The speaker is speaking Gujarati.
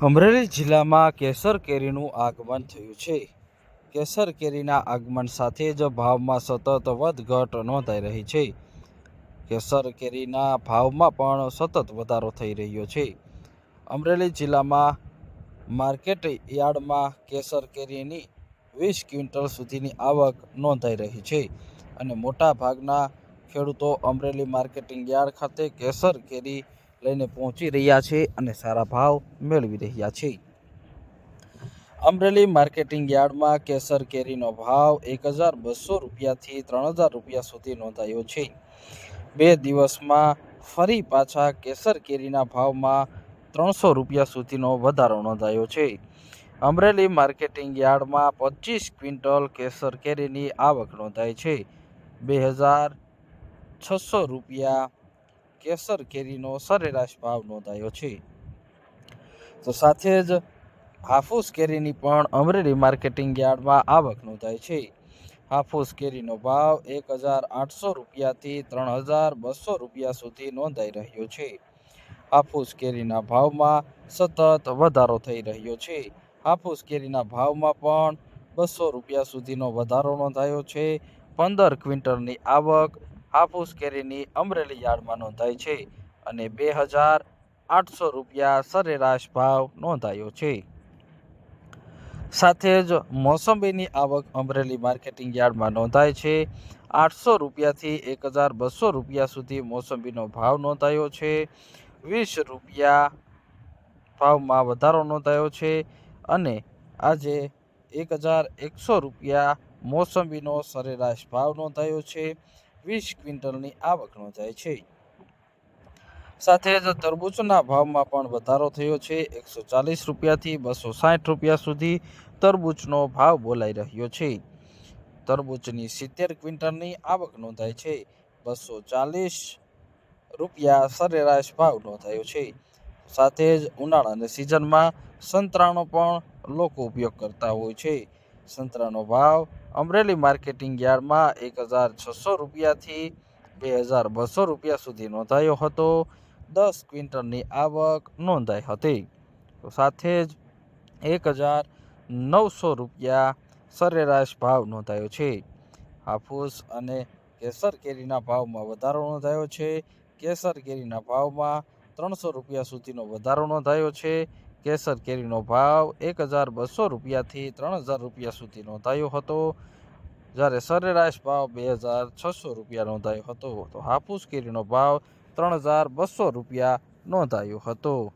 અમરેલી જિલ્લામાં કેસર કેરીનું આગમન થયું છે. કેસર કેરીના આગમન સાથે જ ભાવમાં સતત વધઘટ નોંધાઈ રહી છે. કેસર કેરીના ભાવમાં પણ સતત વધારો થઈ રહ્યો છે. અમરેલી જિલ્લામાં માર્કેટ યાર્ડમાં કેસર કેરીની વીસ ક્વિન્ટલ સુધીની આવક નોંધાઈ રહી છે અને મોટા ભાગના ખેડૂતો અમરેલી માર્કેટિંગ યાર્ડ ખાતે કેસર કેરી લઈને પહોંચી રહ્યા છે અને સારા ભાવ મેળવી રહ્યા છે. અમરેલી માર્કેટિંગ યાર્ડમાં કેસર કેરીનો ભાવ એક હજાર બસો રૂપિયાથી ત્રણ હજાર રૂપિયા સુધી નોંધાયો છે. બે દિવસમાં ફરી પાછા કેસર કેરીના ભાવમાં ત્રણસો રૂપિયા સુધીનો વધારો નોંધાયો છે. અમરેલી માર્કેટિંગ યાર્ડમાં પચીસ ક્વિન્ટલ કેસર કેરીની આવક નોંધાઈ છે. બે હજાર છસો રૂપિયા કેસર કેરીનો સરેરાશ ભાવ નોંધાયો છે. તો સાથે જ હાફૂસ કેરીની પણ અમરેલી માર્કેટિંગ યાર્ડમાં આવક નોંધાઈ છે. હાફૂસ કેરીનો ભાવ એક હજાર આઠસો રૂપિયાથી ત્રણ હજાર બસો રૂપિયા સુધી નોંધાઈ રહ્યો છે. હાફૂસ કેરીના ભાવમાં સતત વધારો થઈ રહ્યો છે. હાફૂસ કેરીના ભાવમાં પણ બસો રૂપિયા સુધીનો વધારો નોંધાયો છે. પંદર ક્વિન્ટલની આવક હાફૂસ કેરીની અમરેલી યાર્ડમાં નોંધાઈ છે અને બે હજાર આઠસો રૂપિયા સરેરાશ ભાવ નોંધાયો છે. સાથે જ મોસંબીની આવક અમરેલી માર્કેટિંગ યાર્ડમાં નોંધાય છે. આઠસો રૂપિયાથી એક હજાર બસો રૂપિયા સુધી મોસંબીનો ભાવ નોંધાયો છે. વીસ રૂપિયા ભાવમાં વધારો નોંધાયો છે અને આજે એક હજાર એકસો રૂપિયા મોસંબીનો સરેરાશ ભાવ નોંધાયો છે. વીસ ક્વિન્ટલની આવક નોંધાઈ છે. સાથે જ તરબૂચના ભાવમાં પણ વધારો થયો છે. એકસો ચાલીસ રૂપિયાથી બસો સાઠ રૂપિયા સુધી તરબૂચનો ભાવ બોલાઈ રહ્યો છે. તરબૂચની સિત્તેર ક્વિન્ટલની આવક નોંધાઈ છે. બસો ચાલીસ રૂપિયા સરેરાશ ભાવ નોંધાયો છે. સાથે જ ઉનાળાની સિઝનમાં સંતરાનો પણ લોકો ઉપયોગ કરતા હોય છે. સંતરાનો ભાવ અમરેલી માર્કેટિંગ યાર્ડમાં એક હજાર છસો રૂપિયાથી બે હજાર બસો રૂપિયા સુધી નોંધાયો હતો. દસ ક્વિન્ટલની આવક નોંધાઈ હતી. તો સાથે જ એક હજાર નવસો રૂપિયા સરેરાશ ભાવ નોંધાયો છે. હાફૂસ અને કેસર કેરીના ભાવમાં વધારો નોંધાયો છે. કેસર કેરીના ભાવમાં ત્રણસો રૂપિયા સુધીનો વધારો નોંધાયો છે. કેસર કેરીનો ભાવ એક હજાર બસો રૂપિયાથી ત્રણ હજાર રૂપિયા સુધી નોંધાયો હતો. જ્યારે સરેરાશ ભાવ બે હજાર છસો રૂપિયા નોંધાયો હતો, તો હાફૂસ કેરીનો ભાવ ત્રણ હજાર બસો રૂપિયા નોંધાયો હતો.